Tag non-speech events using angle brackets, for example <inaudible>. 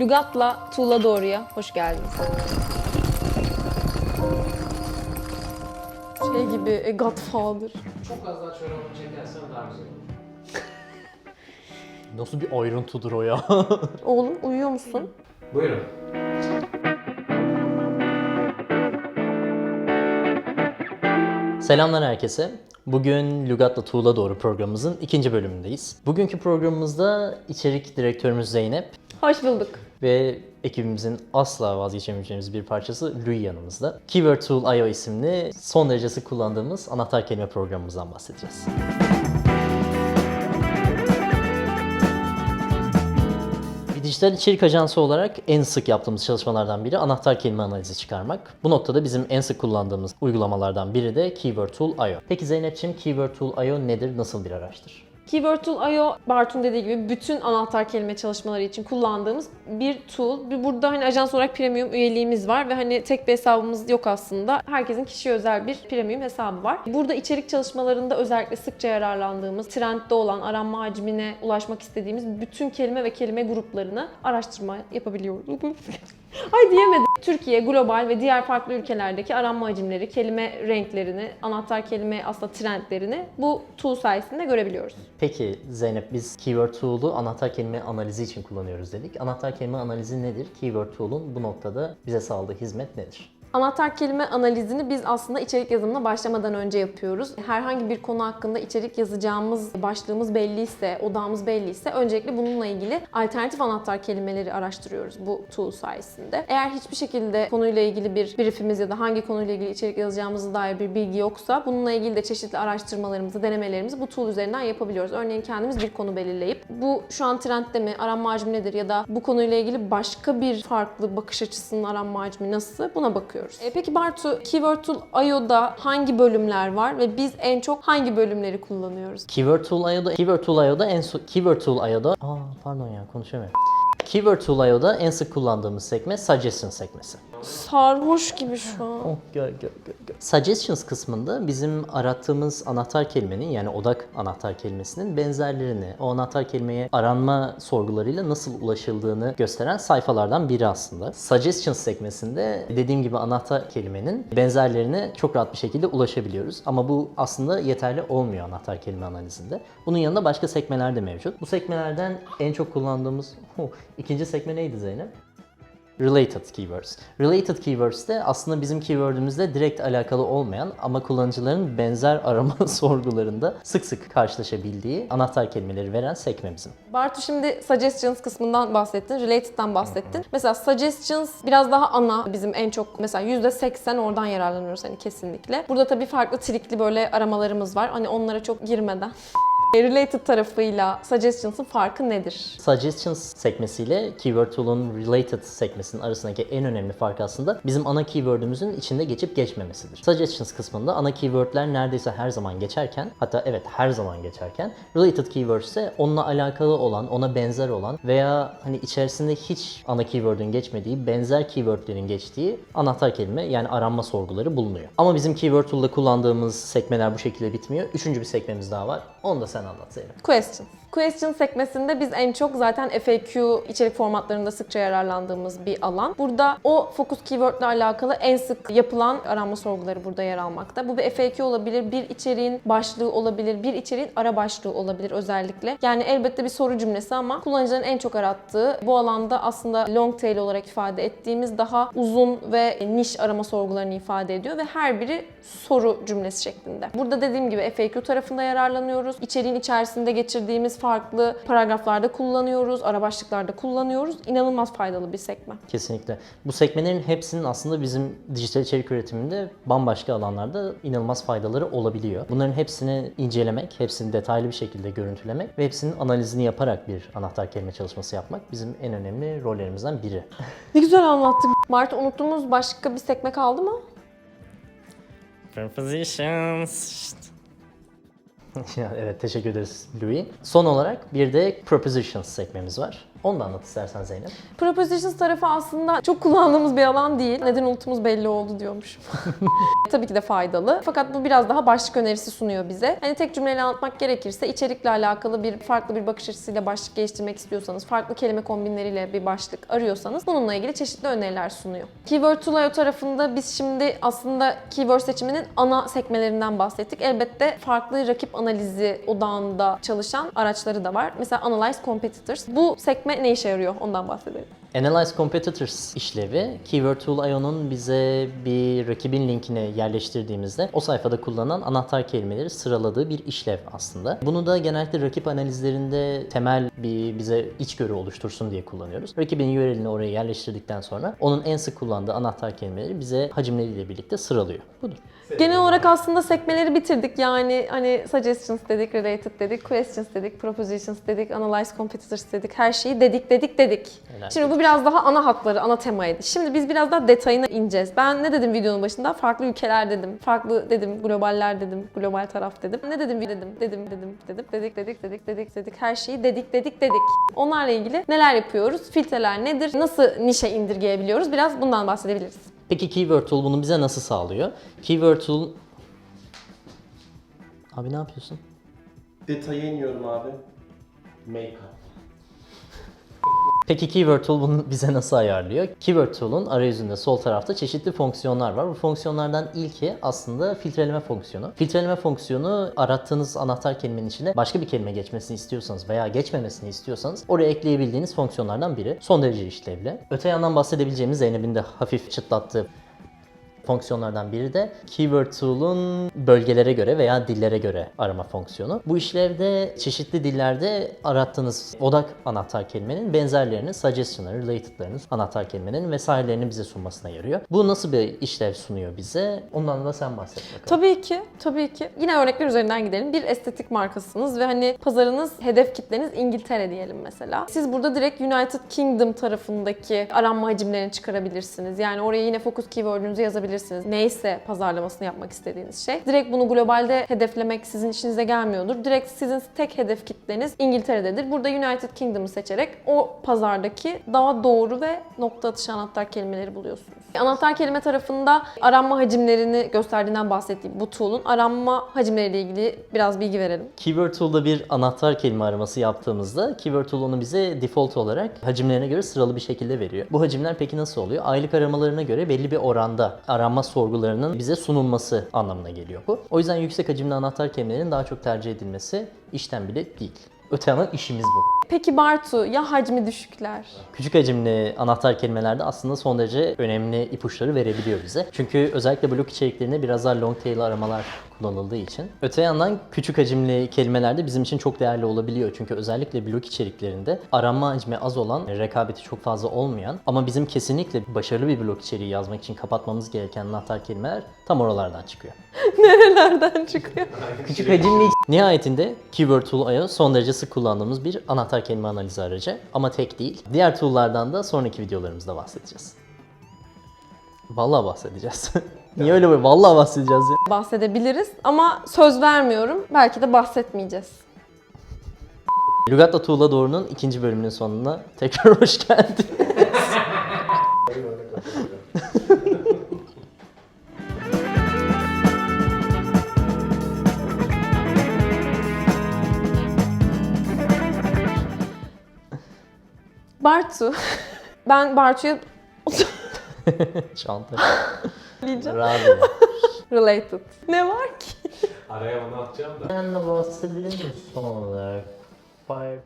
Lügat'la Tuğla Doğru'ya hoş geldiniz. Şey gibi, e, Godfather. Çok az daha çorabını çekersen daha güzel olur. <laughs> Nasıl bir ayrıntıdır o ya? <laughs> Oğlum uyuyor musun? Buyurun. Selamlar herkese. Bugün Lügat'la Tuğla Doğru programımızın ikinci bölümündeyiz. Bugünkü programımızda içerik direktörümüz Zeynep Hoş bulduk. Ve ekibimizin asla vazgeçemeyeceğimiz bir parçası Louis yanımızda. Keyword Tool IO isimli son derece sık kullandığımız anahtar kelime programımızdan bahsedeceğiz. Dijital içerik ajansı olarak en sık yaptığımız çalışmalardan biri anahtar kelime analizi çıkarmak. Bu noktada bizim en sık kullandığımız uygulamalardan biri de Keyword Tool IO. Peki Zeynep'ciğim Keyword Tool IO nedir, nasıl bir araçtır? Keyword Tool IO, Bartun dediği gibi bütün anahtar kelime çalışmaları için kullandığımız bir tool. Burada hani ajans olarak premium üyeliğimiz var ve hani tek bir hesabımız yok aslında. Herkesin kişiye özel bir premium hesabı var. Burada içerik çalışmalarında özellikle sıkça yararlandığımız, trendde olan aranma hacmine ulaşmak istediğimiz bütün kelime ve kelime gruplarını araştırma yapabiliyoruz. Ay diyemedim. Türkiye, global ve diğer farklı ülkelerdeki aranma hacimleri, kelime renklerini, anahtar kelime aslında trendlerini bu tool sayesinde görebiliyoruz. Peki Zeynep biz Keyword Tool'u anahtar kelime analizi için kullanıyoruz dedik. Anahtar kelime analizi nedir? Keyword Tool'un bu noktada bize sağladığı hizmet nedir? Anahtar kelime analizini biz aslında içerik yazımına başlamadan önce yapıyoruz. Herhangi bir konu hakkında içerik yazacağımız başlığımız belliyse, odağımız belliyse öncelikle bununla ilgili alternatif anahtar kelimeleri araştırıyoruz bu tool sayesinde. Eğer hiçbir şekilde konuyla ilgili bir briefimiz ya da hangi konuyla ilgili içerik yazacağımıza dair bir bilgi yoksa bununla ilgili de çeşitli araştırmalarımızı, denemelerimizi bu tool üzerinden yapabiliyoruz. Örneğin kendimiz bir konu belirleyip bu şu an trendde mi, aranma hacmi nedir ya da bu konuyla ilgili başka bir farklı bakış açısının aranma hacmi nasıl buna bakıyoruz. E, peki Bartu, Keyword Tool IO'da hangi bölümler var ve biz en çok hangi bölümleri kullanıyoruz? Keyword Tool IO'da, Keyword Tool IO'da en so- Keyword Tool IO'da, aa pardon ya konuşamıyorum. Keyword Tool IO'da en sık kullandığımız sekme Suggestion sekmesi. Sarhoş gibi şu an. Oh gel gel gel gel. Suggestions kısmında bizim arattığımız anahtar kelimenin yani odak anahtar kelimesinin benzerlerini, o anahtar kelimeye aranma sorgularıyla nasıl ulaşıldığını gösteren sayfalardan biri aslında. Suggestions sekmesinde dediğim gibi anahtar kelimenin benzerlerine çok rahat bir şekilde ulaşabiliyoruz. Ama bu aslında yeterli olmuyor anahtar kelime analizinde. Bunun yanında başka sekmeler de mevcut. Bu sekmelerden en çok kullandığımız Huh, ikinci sekme neydi Zeynep? Related keywords. Related keywords de aslında bizim keywordümüzle direkt alakalı olmayan ama kullanıcıların benzer arama <laughs> sorgularında sık sık karşılaşabildiği anahtar kelimeleri veren sekmemizin. Bartu şimdi suggestions kısmından bahsettin, related'dan bahsettin. Mesela suggestions biraz daha ana bizim en çok mesela %80 oradan yararlanıyoruz hani kesinlikle. Burada tabii farklı trikli böyle aramalarımız var. Hani onlara çok girmeden. Related tarafıyla suggestions'ın farkı nedir? Suggestions sekmesiyle Keyword Tool'un Related sekmesinin arasındaki en önemli fark aslında bizim ana keywordümüzün içinde geçip geçmemesidir. Suggestions kısmında ana keywordler neredeyse her zaman geçerken, hatta evet her zaman geçerken, Related keywords ise onunla alakalı olan, ona benzer olan veya hani içerisinde hiç ana keyword'ün geçmediği, benzer keywordlerin geçtiği anahtar kelime yani aranma sorguları bulunuyor. Ama bizim Keyword Tool'da kullandığımız sekmeler bu şekilde bitmiyor. Üçüncü bir sekmemiz daha var. Onu da sen anlat Zeynep. Question. Question sekmesinde biz en çok zaten FAQ içerik formatlarında sıkça yararlandığımız bir alan. Burada o focus keyword ile alakalı en sık yapılan arama sorguları burada yer almakta. Bu bir FAQ olabilir, bir içeriğin başlığı olabilir, bir içeriğin ara başlığı olabilir özellikle. Yani elbette bir soru cümlesi ama kullanıcıların en çok arattığı bu alanda aslında long tail olarak ifade ettiğimiz daha uzun ve niş arama sorgularını ifade ediyor ve her biri soru cümlesi şeklinde. Burada dediğim gibi FAQ tarafında yararlanıyoruz. İçeriğin içerisinde geçirdiğimiz farklı paragraflarda kullanıyoruz, ara başlıklarda kullanıyoruz. İnanılmaz faydalı bir sekme. Kesinlikle. Bu sekmelerin hepsinin aslında bizim dijital içerik üretiminde bambaşka alanlarda inanılmaz faydaları olabiliyor. Bunların hepsini incelemek, hepsini detaylı bir şekilde görüntülemek ve hepsinin analizini yaparak bir anahtar kelime çalışması yapmak bizim en önemli rollerimizden biri. Ne güzel anlattın. Mart unuttuğumuz başka bir sekme kaldı mı? Prepositions. <laughs> Evet teşekkür ederiz Louis. Son olarak bir de prepositions sekmemiz var. Onu da anlat istersen Zeynep. Propositions tarafı aslında çok kullandığımız bir alan değil. Neden unuttuğumuz belli oldu diyormuşum. <laughs> Tabii ki de faydalı. Fakat bu biraz daha başlık önerisi sunuyor bize. Hani tek cümleyle anlatmak gerekirse içerikle alakalı bir farklı bir bakış açısıyla başlık geliştirmek istiyorsanız, farklı kelime kombinleriyle bir başlık arıyorsanız bununla ilgili çeşitli öneriler sunuyor. Keyword Tool.io tarafında biz şimdi aslında keyword seçiminin ana sekmelerinden bahsettik. Elbette farklı rakip analizi odağında çalışan araçları da var. Mesela Analyze Competitors. Bu sekme ne işe yarıyor? Ondan bahsedelim. Analyze Competitors işlevi Keyword Tool IO'nun bize bir rakibin linkini yerleştirdiğimizde o sayfada kullanılan anahtar kelimeleri sıraladığı bir işlev aslında. Bunu da genellikle rakip analizlerinde temel bir bize içgörü oluştursun diye kullanıyoruz. Rakibin URL'ini oraya yerleştirdikten sonra onun en sık kullandığı anahtar kelimeleri bize hacimleriyle birlikte sıralıyor. Budur. Genel olarak aslında sekmeleri bitirdik. Yani hani suggestions dedik, related dedik, questions dedik, propositions dedik, analyze competitors dedik. Her şeyi dedik, dedik, dedik. Helal. Şimdi bu biraz daha ana hatları, ana temaydı. Şimdi biz biraz daha detayına ineceğiz. Ben ne dedim videonun başında? Farklı ülkeler dedim. Farklı dedim, globaller dedim, global taraf dedim. Ne dedim? Dedim, dedim, dedim, dedim, dedik, dedik, dedik, dedik, dedik. Her şeyi dedik, dedik, dedik. Onlarla ilgili neler yapıyoruz? Filtreler nedir? Nasıl nişe indirgeyebiliyoruz? Biraz bundan bahsedebiliriz. Peki Keyword Tool bunu bize nasıl sağlıyor? Keyword Tool... Abi ne yapıyorsun? Detaya iniyorum abi. Make-up. Peki Keyword Tool bunu bize nasıl ayarlıyor? Keyword Tool'un arayüzünde sol tarafta çeşitli fonksiyonlar var. Bu fonksiyonlardan ilki aslında filtreleme fonksiyonu. Filtreleme fonksiyonu arattığınız anahtar kelimenin içine başka bir kelime geçmesini istiyorsanız veya geçmemesini istiyorsanız oraya ekleyebildiğiniz fonksiyonlardan biri. Son derece işlevli. Öte yandan bahsedebileceğimiz Zeynep'in de hafif çıtlattığı fonksiyonlardan biri de Keyword Tool'un bölgelere göre veya dillere göre arama fonksiyonu. Bu işlevde çeşitli dillerde arattığınız odak anahtar kelimenin benzerlerini, suggestion'ları, related'larınız, anahtar kelimenin vesairelerini bize sunmasına yarıyor. Bu nasıl bir işlev sunuyor bize? Ondan da sen bahset bakalım. Tabii ki, tabii ki. Yine örnekler üzerinden gidelim. Bir estetik markasınız ve hani pazarınız, hedef kitleniz İngiltere diyelim mesela. Siz burada direkt United Kingdom tarafındaki aranma hacimlerini çıkarabilirsiniz. Yani oraya yine focus keyword'ünüzü yazabilirsiniz. Neyse pazarlamasını yapmak istediğiniz şey. Direkt bunu globalde hedeflemek sizin işinize gelmiyordur. Direkt sizin tek hedef kitleniz İngiltere'dedir. Burada United Kingdom'ı seçerek o pazardaki daha doğru ve nokta atışı anahtar kelimeleri buluyorsunuz. Anahtar kelime tarafında aranma hacimlerini gösterdiğinden bahsettiğim bu tool'un aranma hacimleriyle ilgili biraz bilgi verelim. Keyword Tool'da bir anahtar kelime araması yaptığımızda Keyword Tool onu bize default olarak hacimlerine göre sıralı bir şekilde veriyor. Bu hacimler peki nasıl oluyor? Aylık aramalarına göre belli bir oranda aranma sorgularının bize sunulması anlamına geliyor bu. O yüzden yüksek hacimli anahtar kelimelerin daha çok tercih edilmesi işten bile değil. Öte yandan işimiz bu. Peki Bartu ya hacmi düşükler? Küçük hacimli anahtar kelimelerde aslında son derece önemli ipuçları verebiliyor bize. Çünkü özellikle blok içeriklerinde biraz daha long tail aramalar kullanıldığı için. Öte yandan küçük hacimli kelimeler de bizim için çok değerli olabiliyor. Çünkü özellikle blok içeriklerinde arama hacmi az olan, rekabeti çok fazla olmayan ama bizim kesinlikle başarılı bir blok içeriği yazmak için kapatmamız gereken anahtar kelimeler tam oralardan çıkıyor. <laughs> Nerelerden çıkıyor? <laughs> Küçük hacimli Nihayetinde Keyword Tool IO son derece sık kullandığımız bir anahtar kelime analizi aracı ama tek değil. Diğer tool'lardan da sonraki videolarımızda bahsedeceğiz. Vallahi bahsedeceğiz. <laughs> Niye öyle böyle? Vallahi bahsedeceğiz ya. Bahsedebiliriz ama söz vermiyorum. Belki de bahsetmeyeceğiz. Lugatla Tuğla Doğru'nun ikinci bölümünün sonuna tekrar <laughs> hoş geldin. Bartu. Ben Bartu'ya <laughs> Çanta. Diyeceğim. Radyo. <laughs> Related. Ne var ki? Araya onu atacağım da. Ben de bahsedelim mi son olarak? Fire